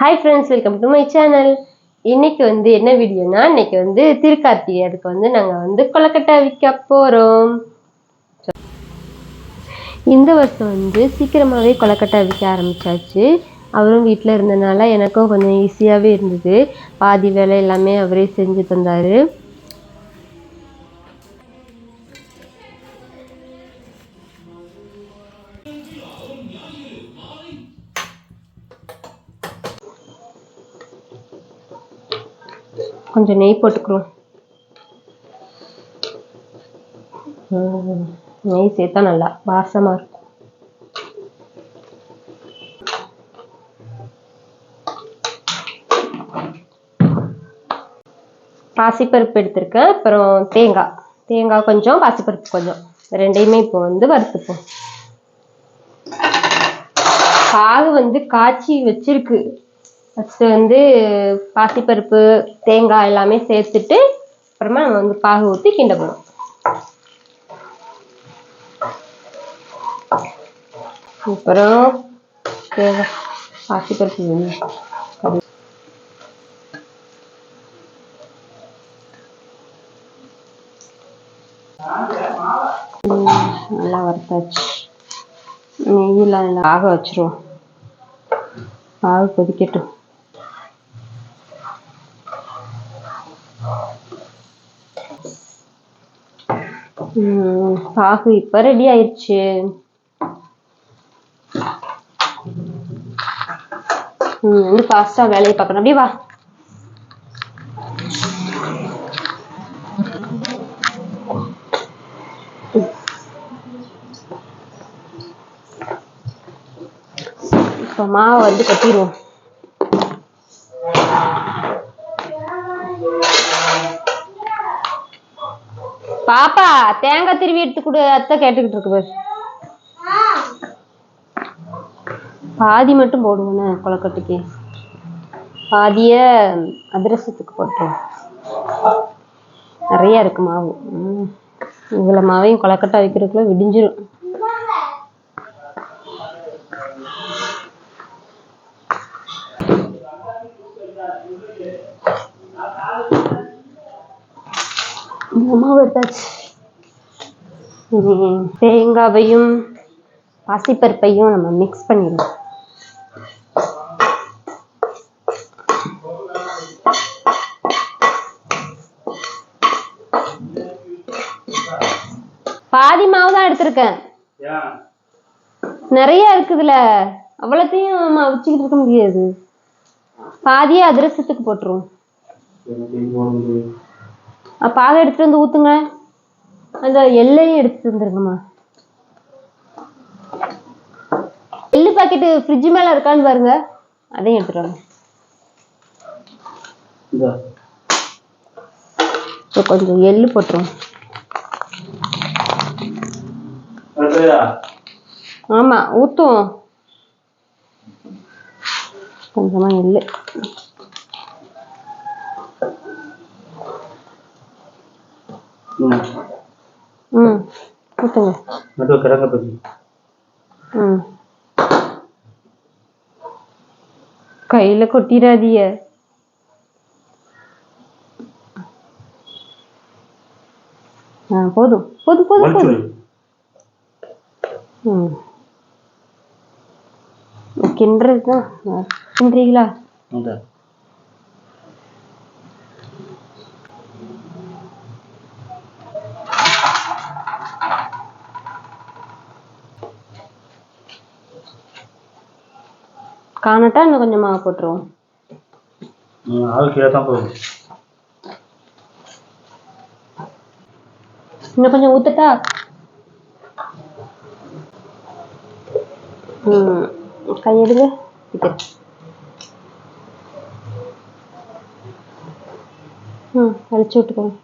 Hi friends welcome to my channel இன்னைக்கு வந்து என்ன வீடியோனா இன்னைக்கு வந்து திருக்கார்த்திகை அதுக்கு வந்து நாங்கள் வந்து கொலக்கட்டை விற்க போகிறோம் இந்த வருஷம் வந்து சீக்கிரமாகவே கொலக்கட்டை விற்க ஆரம்பிச்சாச்சு. அவரும் வீட்டில் இருந்தனால எனக்கும் கொஞ்சம் ஈஸியாகவே இருந்தது. பாதி வேலை எல்லாமே அவரே செஞ்சு தந்தார். கொஞ்சம் நெய் போட்டுக்கிறோம் நெய் சேர்த்தா நல்லா வாசமாக இருக்கும். பாசிப்பருப்பு எடுத்திருக்கேன். அப்புறம் தேங்காய். தேங்காய் கொஞ்சம் பாசிப்பருப்பு கொஞ்சம். ரெண்டையுமே இப்போ வந்து வறுத்துப்போம். பாகு வந்து காய்ச்சி வச்சிருக்கு. ஃபஸ்ட்டு வந்து பாசிப்பருப்பு தேங்காய் எல்லாமே சேர்த்துட்டு அப்புறமா நம்ம வந்து பாகு ஊற்றி கிண்ட போகணும் அப்புறம் தேங்காய் பாசிப்பருப்பு வேணும். நல்லா வறுத்தாச்சு. நெய்யெல்லாம் ஆக வச்சிருவோம். பாகு கொதிக்கட்டும். பாகு இப்போ ரெடி ஆயிடுச்சு ம் வந்து ஃபாஸ்ட்டாக வேலையை பார்க்கணும். அப்படியே வா. இப்போ மாவை வந்து கட்டிடுவோம் பாப்பா தேங்காய் திருவி எடுத்து கொடு அத்தை கேட்டுக்கிட்டு இருக்கு பாரு. பாதி மட்டும் போடுவோண்ணே கொலக்கட்டைக்கு பாதிய அதிரசத்துக்கு போட்டோம் நிறைய இருக்கு மாவு. ம். இவ்வளோ மாவையும் கொலக்கட்டை வைக்கிறதுக்குள்ள விடிஞ்சிரும். இந்த மாவு எடுத்தாச்சு தேங்காவையும் பாசிப்பருப்பையும் நம்ம மிக்ஸ் பண்ணிடலாம். பாதி மாவு தான் எடுத்திருக்கேன். நிறைய இருக்குதுல. அவ்வளோத்தையும் நம்ம வச்சுக்கிட்டு இருக்க முடியாது. பாதியே அதிரசத்துக்கு போட்டுருவோம். பாலை எடுத்துட்டு வந்து ஊத்துங்க. அந்த எள்ளையும் எடுத்துட்டு வந்துருங்கம்மா. எள்ளு பாக்கெட்டு ஃப்ரிட்ஜ் மேல இருக்கான்னு பாருங்க. அதையும் எடுத்துட்டு வாங்க. கொஞ்சம் எள்ளு போட்டுருவோம். அடுத்ததா? ஆமா ஊத்துவோம். கொஞ்சமா எள்ளு. ம். ம் ஊத்துங்க நடுவு கிழங்க பத்தி. ம். கையில ஆ போதும் போதும் போதும் போதும். ம். கிண்டுறது தான் கிண்டுறீங்களா? காணட்டா இன்னும் கொஞ்சம் மாவு போட்டுருவோம் இன்னும் கொஞ்சம் ஊத்தட்டா? ம் கையெடுங்க ம் வலிச்சு விட்டுக்கோங்க.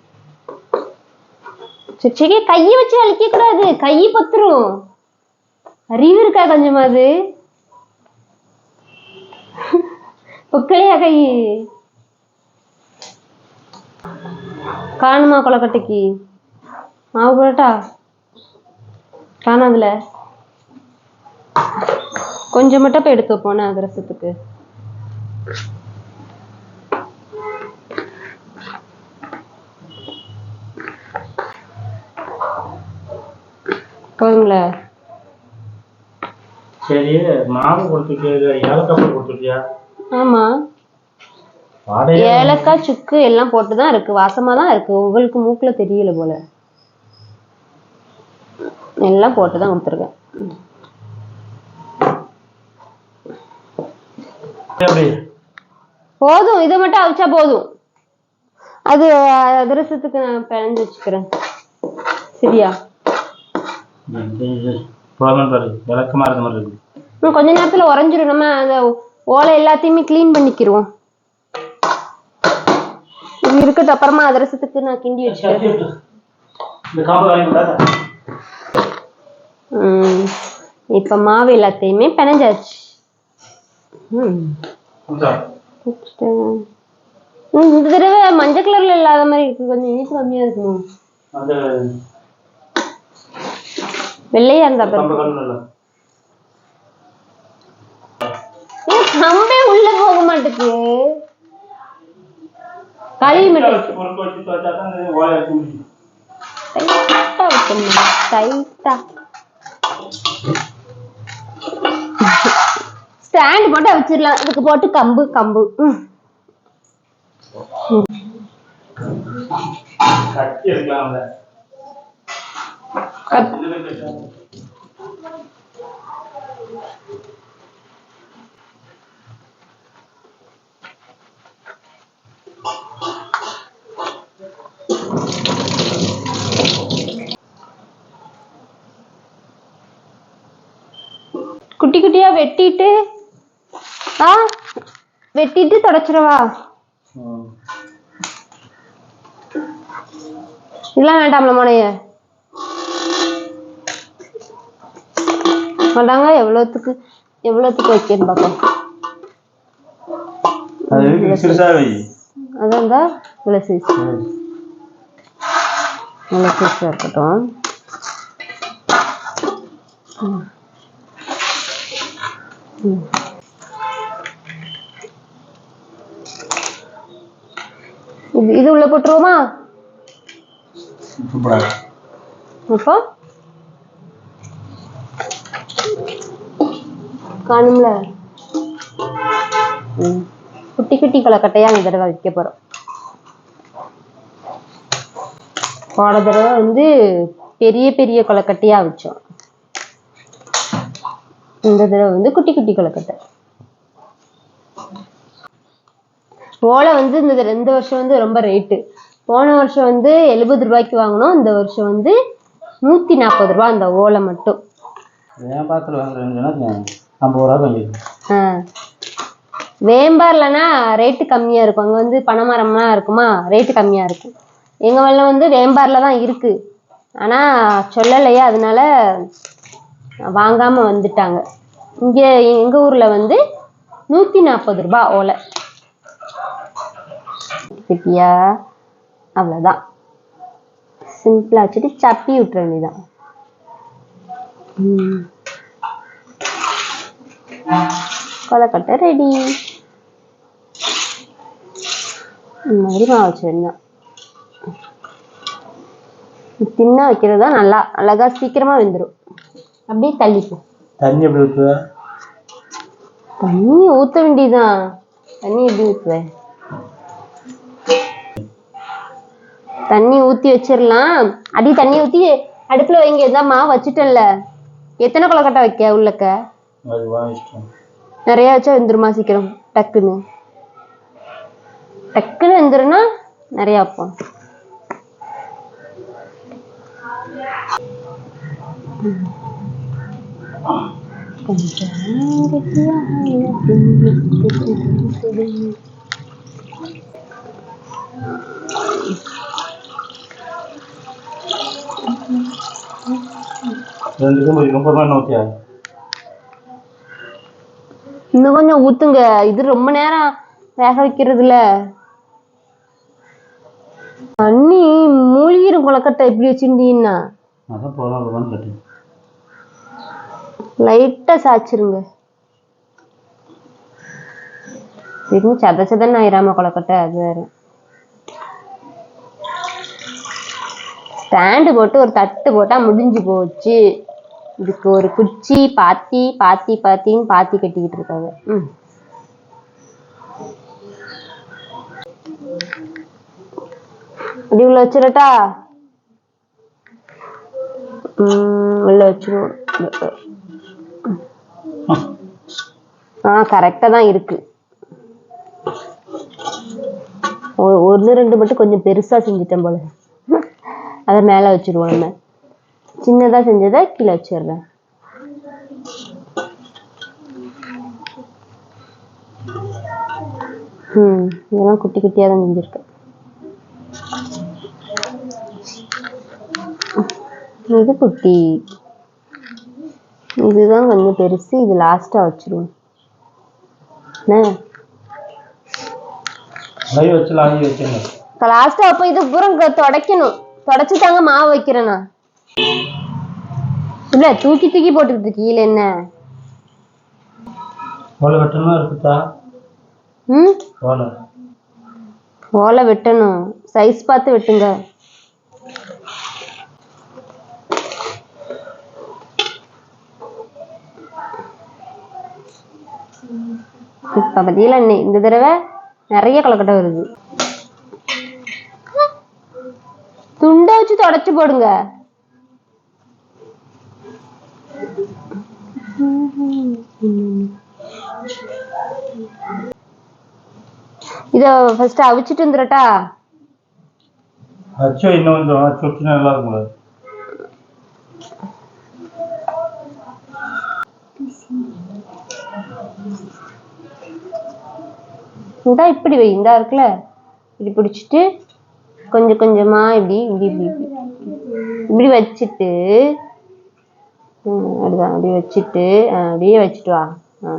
சரி சரி கையை வச்சு வலிக்க கூடாது கை பத்துரும். அறிவு இருக்கா கொஞ்சமாவது? புக்கிளியகை காணுமா கொலக்கட்டைக்கு? மாவு போடட்டா காணாதுல. கொஞ்சம் மட்டும் போய் எடுத்து வைப்போனே அதிரசத்துக்கு போதுங்களா சரி மாவு கொடுத்துருக்கியா ஏலக்காய் கொடுத்துருக்கியா ஆமா. ஏலக்காய் சுக்கு எல்லாம் போட்டு தான் இருக்கு. வாசமா தான் இருக்கு. உங்களுக்கு மூக்குல தெரியல போல. எல்லாம் போட்டு தான் கொடுத்துருக்கேன் போதும். இதை மட்டும் அவிச்சா போதும். அது அதிரசத்துக்கு நான் பிணைஞ்சு வச்சுக்கிறேன். சரியா? கொஞ்ச நேரத்துல உறைஞ்சிரும். நம்ம அந்த ஓலை எல்லாத்தையுமே க்ளீன் பண்ணிக்கிருவோம். இது இருக்கட்டும் அப்புறமா அதிரசத்துக்கு நான் கிண்டி வச்சுக்கிறேன். இப்ப மாவு எல்லாத்தையுமே பிணைஞ்சாச்சு. இந்தா. தடவை மஞ்சள் கலர்ல இல்லாத மாதிரி இருக்கு. கொஞ்சம் இனிப்பு கம்மியா இருக்குமோ? வெள்ளையா இருந்தா கம்பு உள்ள போக மாட்டுக்கு. கழுவி மட்டும். டைட்டா ஸ்டாண்ட் போட்டு வச்சிடலாம் இதுக்கு போட்டு கம்பு கம்பு. கட்- குட்டி குட்டியா வெட்டிட்டு ஆ வெட்டிட்டு தொடச்சிடவா. இதெல்லாம் வேண்டாம்ல மோனைய மாட்டாங்க எவ்வளோத்துக்கு எவ்வளோத்துக்கு வைக்கணும் வை அதான் இவ்வளோ சைஸ் சைஸாக இருக்கட்டும். இது இது உள்ள போட்டுருவோமா? இப்போ காணும்ல. குட்டி குட்டி கொலக்கட்டையா இந்த தடவை வைக்க போறோம். போன தடவை வந்து பெரிய பெரிய கொலக்கட்டையா வச்சோம் இந்த தடவை வந்து குட்டி குட்டி கொலக்கட்டை ஓலை வந்து இந்த இந்த வருஷம் வந்து ரொம்ப ரேட்டு போன வருஷம் வந்து எழுபது ரூபாய்க்கு வாங்கினோம். இந்த வருஷம் வந்து நூத்தி நாற்பது ரூபாய் அந்த ஓலை மட்டும். பாத்திரம் வாங்குறேன்னு ஐம்பது ரூபா வாங்கிருக்கு ஆ. வேம்பார்லனா ரேட்டு கம்மியா இருக்கும். அங்க வந்து பனைமரம்லாம் இருக்குமா? ரேட்டு கம்மியா இருக்கும். எங்க வெள்ளம் வந்து வேம்பாரில் தான் இருக்கு. ஆனா சொல்லலையா அதனால வாங்காம வந்துட்டாங்க. இங்க எங்க ஊர்ல வந்து நூத்தி நாற்பது ரூபாய் ஓலை. கிட்டியா? அவ்வளவுதான். சிம்பிளா வச்சுட்டு சப்பி விட்டுற வேண்டியதான் ம். கொலக்கட்டை ரெடி இந்த மாதிரி மாவு தின்னா வைக்கிறது தான் நல்லா அழகா சீக்கிரமா வெந்துடும் அப்படியே தள்ளிப்போம். தண்ணி எப்படி ஊற்றுவ தண்ணி ஊத்த வேண்டியதுதான். தண்ணி எப்படி ஊத்துவேன் தண்ணி ஊத்தி வச்சிடலாம் அடி தண்ணி ஊத்தி அடுப்புல வைங்க. இதான் மாவு வச்சுட்டேன்ல. எத்தனை கொலக்கட்டை வைக்க உள்ளக்க? நிறைய வச்சா வெந்துருமா சீக்கிரம்? டக்குன்னு. டக்குன்னு வெந்துருன்னா நிறைய வைப்போம் ரெண்டுக்கும் ஒரு ரொம்ப தான் ஊற்றியா இன்னும் கொஞ்சம் ஊத்துங்க. இது ரொம்ப நேரம் வேக வைக்கிறதுல. தண்ணி மூழ்கிரும் குளக்கட்டை இப்படி வச்சிருந்தீங்கன்னா? அதான் போதும் லைட்டாக லைட்டா சாய்ச்சிருங்க. திரும்பி சத சதன்னு ஆயிராம கொலக்கட்டை அது வேற. ஸ்டாண்டு போட்டு ஒரு தட்டு போட்டா முடிஞ்சு போச்சு. இதுக்கு ஒரு குச்சி பாத்தி பாத்தி பாத்தின்னு பாத்தி கட்டிக்கிட்டு இருக்காங்க. ம். இப்படி உள்ள வச்சிடட்டா உம் உள்ள வச்சிருவோம். ஆ கரெக்டாக தான் இருக்கு. ஒ- ரெண்டு மட்டும் கொஞ்சம் பெருசா செஞ்சுட்டேன் போல. அதை மேலே வச்சிருவோம் நம்ம. சின்னதா செஞ்சதை கீழே வச்சிடுறேன். ம் இதெல்லாம் குட்டி குட்டியாக தான் செஞ்சுருக்கேன். இது குட்டி. இதுதான் கொஞ்சம் பெருசு இது லாஸ்ட்டாக வச்சிருவோம். என்ன? கை வச்சு லாங்கி வச்சுருங்க லாஸ்டா அப்ப இது பூரம் க- துடைக்கணும். தொடச்சு தாங்க மாவு வைக்கிறேன்? நான் இல்ல தூக்கி தூக்கி போட்டுக்கிட்டு கீழே என்ன? ஓலை வெட்டணும் சைஸ் பார்த்து வெட்டுங்க. இப்ப பத்தியில இந்த தடவை நிறைய கொலக்கட்டை வருது. துண்டை வச்சு தொடச்சு போடுங்க. இத ஃபர்ஸ்ட் அவிச்சிட்டு வந்துடட்டா அச்சோ இன்னும் கொஞ்சம் சுற்றி நல்லா இருக்கும்ல. இந்தா இப்படி வை இந்தா இருக்குல்ல? இப்படி பிடிச்சிட்டு கொஞ்சம் கொஞ்சமா இப்படி இப்படி இப்படி இப்படி. வச்சுட்டு அப்படிதான். அப்படியே வச்சுட்டு அப்படியே வச்சுட்டு வா. ஆ.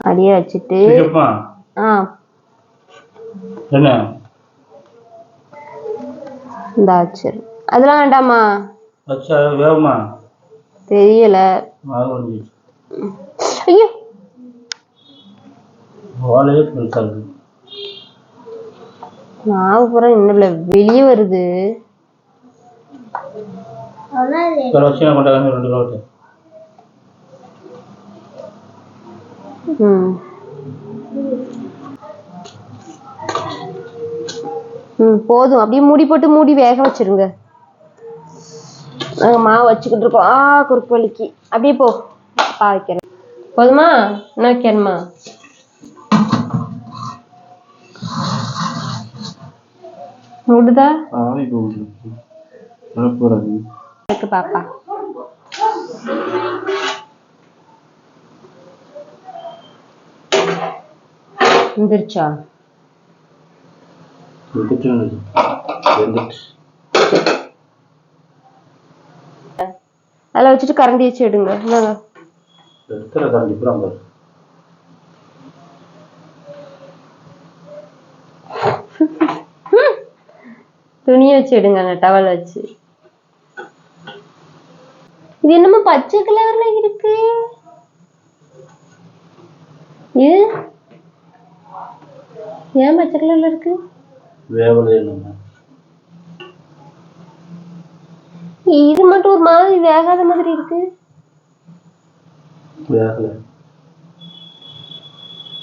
அப்படியே வச்சுட்டு ஆ. இந்தா வச்சிரு அதெல்லாம் வேண்டாமா தெரியல. ஐயோ ஓலையே பெருசா இருக்கு மாவு பூரா இன்னும் வெளியே வருது. ஒரு வருஷம் கொண்டாங்க ரெண்டு கிலோ விட்டு ம். ம் போதும். அப்படியே மூடி போட்டு மூடி வேக வச்சிருங்க. நாங்கள் மாவு வச்சுக்கிட்டு இருக்கோம். ஆ குறுக்கு வலிக்கு. அப்படியே போ. பா வைக்கிறேன். போதுமா? என்ன வைக்கணுமா வந்துருச்சா வெந்துட்டு வெந்துட்டு அதில் வச்சுட்டு கரண்டி வச்சு எடுங்க. துணியை வச்சு எடுங்க டவல் வச்சு. இது என்னமோ பச்சை கலர்ல இருக்கு. இது? ஏன் பச்சை கலர்ல இருக்கு? இது மட்டும் ஒரு மாதிரி வேகாத மாதிரி இருக்கு.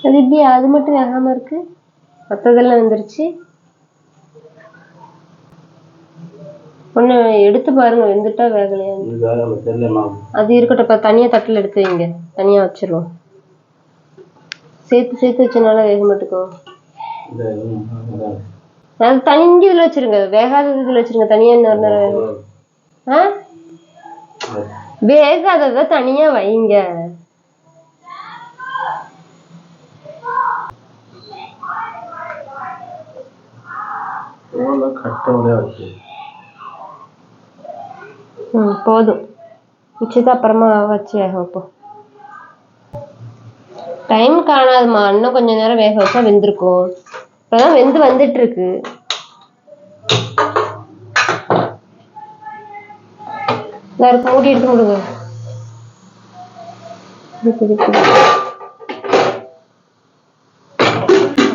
அது எப்படி? அது மட்டும் வேகாம இருக்கு. மத்ததெல்லாம் வந்துருச்சு. ஒண்ணு எடுத்து பாருங்க வெந்துட்டா வேகலையா அது இருக்கட்டும் இப்ப தனியா தட்டுல எடுத்து வைங்க. தனியா வச்சிருவோம். சேர்த்து சேர்த்து வச்சனால வேக மாட்டுக்கோ. அது தனி இதுல வச்சிருங்க. வேகாத இதுல வச்சிருங்க. தனியா இன்னொரு நேரம் ஆ வேகாதத தனியா வைங்க. கட்டவலையா வச்சு. ம் போதும். மிச்சத்தை அப்புறமா வச்சு வேக வைப்போம் டைம் காணாதுமா. இன்னும் கொஞ்ச நேரம் வேக வச்சா வெந்திருக்கும். இப்பதான் வெந்து வந்துட்டு இருக்கு வேற மூடி எடுத்து கொடுங்க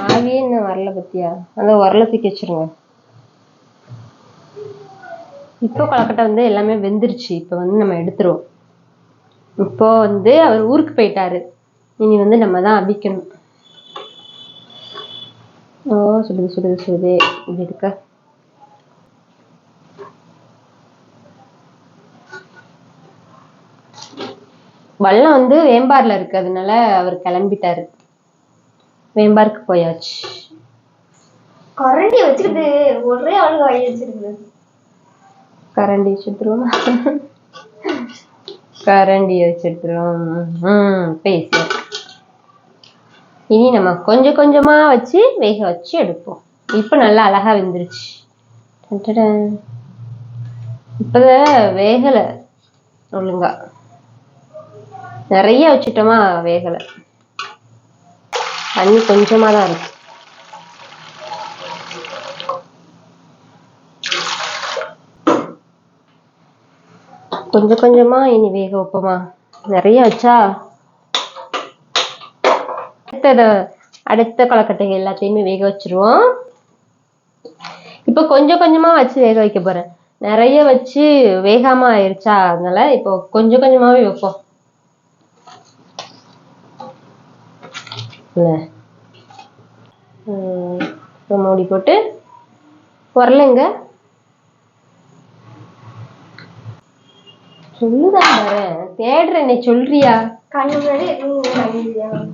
ஆவியே இன்னும் வரல பத்தியா? அந்த உரல தூக்கி வச்சிருங்க. இப்போ கொலக்கட்டை வந்து எல்லாமே வெந்துருச்சு. இப்போ வந்து நம்ம எடுத்துருவோம். இப்போ வந்து அவர் ஊருக்கு போயிட்டாரு. இனி வந்து நம்ம தான் அவிக்கணும் ஓ சுடுது சுடுது சுடுது இப்படி இருக்க வல்லம் வந்து வேம்பார்ல இருக்கு. அதனால அவர் கிளம்பிட்டாரு. வேம்பாருக்கு போயாச்சு. கரண்டி வச்சுக்கிட்டு ஒரே ஆளுங்க வாங்கி வச்சிருக்கு கரண்டி வச்சுட்டுருவோம் கரண்டி வச்சுட்டுருவோம் ம் பேசி. இனி நம்ம கொஞ்சம் கொஞ்சமா வச்சு வேக வச்சு எடுப்போம். இப்போ நல்லா அழகா வெந்துருச்சு. டடடன். வேகலை ஒழுங்கா. நிறைய வச்சுட்டோமா வேகலை. தண்ணி கொஞ்சமா தான் இருக்கு. கொஞ்சம் கொஞ்சமா இனி வேக வைப்போமா? நிறைய வச்சா அடுத்த அடுத்த கொலக்கட்டைகள் எல்லாத்தையுமே வேக வச்சிருவோம். இப்போ கொஞ்சம் கொஞ்சமா வச்சு வேக வைக்க போறேன். நிறைய வச்சு வேகாமல் ஆயிருச்சா? அதனால இப்போ கொஞ்சம் கொஞ்சமாவே வைப்போம். மூடி போட்டு உரலைங்க சொல்லுதான் வரேன் தேடுறேன் சொல்றியா? கண்ணு முன்னாடி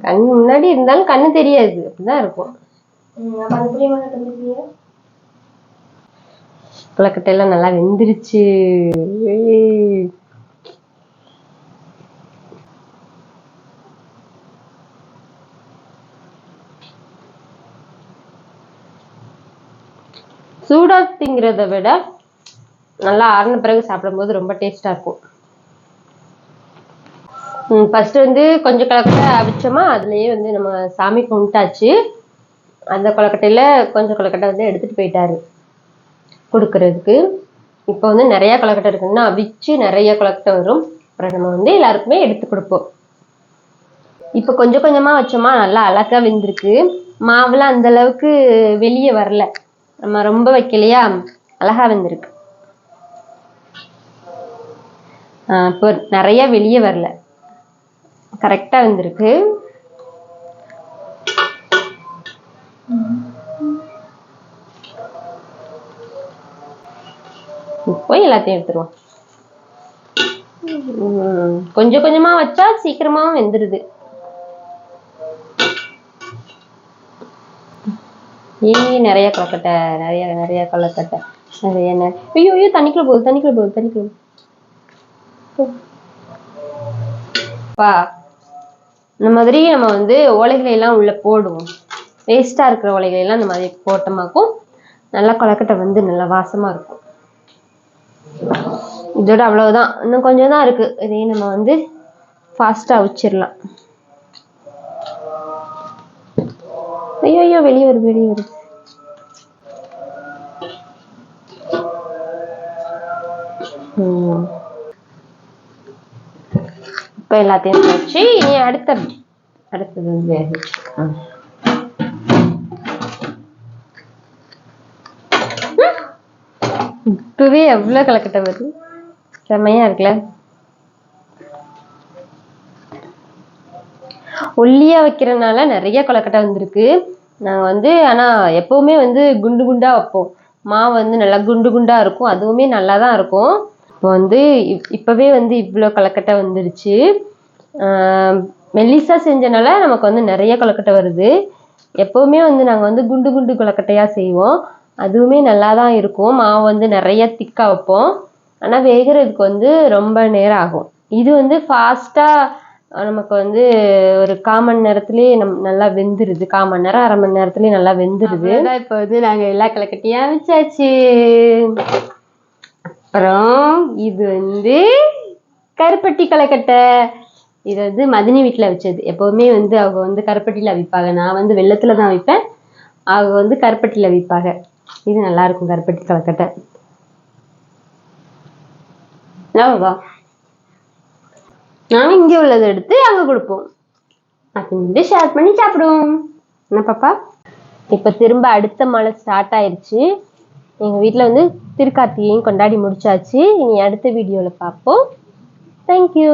கண்ணு முன்னாடி இருந்தாலும் கண்ணு தெரியாது. அப்படிதான் இருக்கும். கொலக்கட்டை எல்லாம் நல்லா வெந்துருச்சு. ஏய். சூடா திங்கிறத விட நல்லா ஆறின பிறகு சாப்பிடும்போது ரொம்ப டேஸ்டா இருக்கும். ஃபர்ஸ்ட் வந்து கொஞ்சம் கொலக்கட்டை அவிச்சோமா அதுலயே வந்து நம்ம சாமி கும்பிட்டாச்சு. அந்த கொலக்கட்டையில கொஞ்சம் கொலக்கட்டை வந்து எடுத்துட்டு போயிட்டாரு கொடுக்கறதுக்கு. இப்போ வந்து நிறைய கொலக்கட்டை இருக்குன்னா அவிச்சு நிறைய கொலக்கட்டை வரும். அப்புறம் நம்ம வந்து எல்லாருக்குமே எடுத்து கொடுப்போம். இப்போ கொஞ்சம் கொஞ்சமா வச்சோமா நல்லா அழகா வெந்திருக்கு. மாவுலாம் அந்த அளவுக்கு வெளியே வரல. நம்ம ரொம்ப வைக்கலையா? அழகா வெந்திருக்கு. இப்போ நிறைய வெளியே வரல. கரெக்டா வெந்திருக்கு. இப்போ எல்லாத்தையும் எடுத்துருவோம். கொஞ்சம் கொஞ்சமா வச்சா சீக்கிரமாவும் வெந்துருது. ஈ நிறைய கொலக்கட்டை நிறைய நிறைய கொலக்கட்டை நிறைய என்ன ஐயோ ஐயோ தண்ணிக்குள்ள போகுது தண்ணிக்குள்ள போகுது தண்ணிக்குள்ள பா. இந்த மாதிரி நம்ம வந்து ஓலைகளை எல்லாம் உள்ள போடுவோம். வேஸ்டா இருக்கிற ஓலைகளை எல்லாம் இந்த மாதிரி போட்டோமாக்கும். நல்லா கொலக்கட்டை வந்து நல்லா வாசமா இருக்கும். இதோட அவ்வளவுதான். இன்னும் கொஞ்சம் தான் இருக்கு. இதையும் நம்ம வந்து ஃபாஸ்டா வச்சிடலாம் ஐயோ ஐயோ வெளியே வருது வெளியே வருது. ம். இப்போ எல்லாத்தையும் வச்சு இனி அடுத்த அடுத்தது வந்து வேக வச்சு. இப்பவே எவ்வளவு கலக்கட்டை வருது? செம்மையா இருக்குல்ல? ஒல்லியா வைக்கிறனால நிறைய கொலக்கட்டை வந்திருக்கு. நாங்க வந்து ஆனா எப்பவுமே வந்து குண்டு குண்டா வைப்போம். மாவு வந்து நல்லா குண்டு குண்டா இருக்கும். அதுவுமே நல்லா தான் இருக்கும். இப்போ வந்து இப்- இப்பவே வந்து இவ்வளோ கலக்கட்டை வந்துருச்சு. ஆஹ் மெல்லிசா செஞ்சனால நமக்கு வந்து நிறைய கொலக்கட்டை வருது. எப்போவுமே வந்து நாங்கள் வந்து குண்டு குண்டு கொலக்கட்டையாக செய்வோம். அதுவுமே நல்லா தான் இருக்கும். மாவு வந்து நிறைய திக்கா வைப்போம். ஆனால் வேகிறதுக்கு வந்து ரொம்ப நேரம் ஆகும். இது வந்து ஃபாஸ்ட்டாக நமக்கு வந்து ஒரு கால் நேரத்துலேயே நம் நல்லா வெந்துருது. கால் நேரம் அரை மணி நேரத்துலேயே நல்லா வெந்துருது. இப்போ வந்து நாங்கள் எல்லா கலக்கட்டையும் வச்சாச்சு அப்புறம் இது வந்து கருப்பட்டி களைக்கட்டை. இது வந்து மதினி வீட்டில் வச்சது. எப்போவுமே வந்து அவங்க வந்து கருப்பட்டியில் விற்பாங்க நான் வந்து வெள்ளத்தில் தான் விற்பேன் அவங்க வந்து கருப்பட்டியில் விற்பாங்க இது நல்லா இருக்கும் கருப்பட்டி கொலக்கட்டை அவ்வளோவா நாங்கள் இங்கே உள்ளதை எடுத்து அங்கே கொடுப்போம். அப்படி ஷேர் பண்ணி சாப்பிடுவோம் என்ன பாப்பா? இப்போ திரும்ப அடுத்த மழை ஸ்டார்ட் ஆயிருச்சு. எங்கள் வீட்டில் வந்து திருக்கார்த்தியையும் கொண்டாடி முடிச்சாச்சு. இனி அடுத்த வீடியோவில் பார்ப்போம் தேங்க்யூ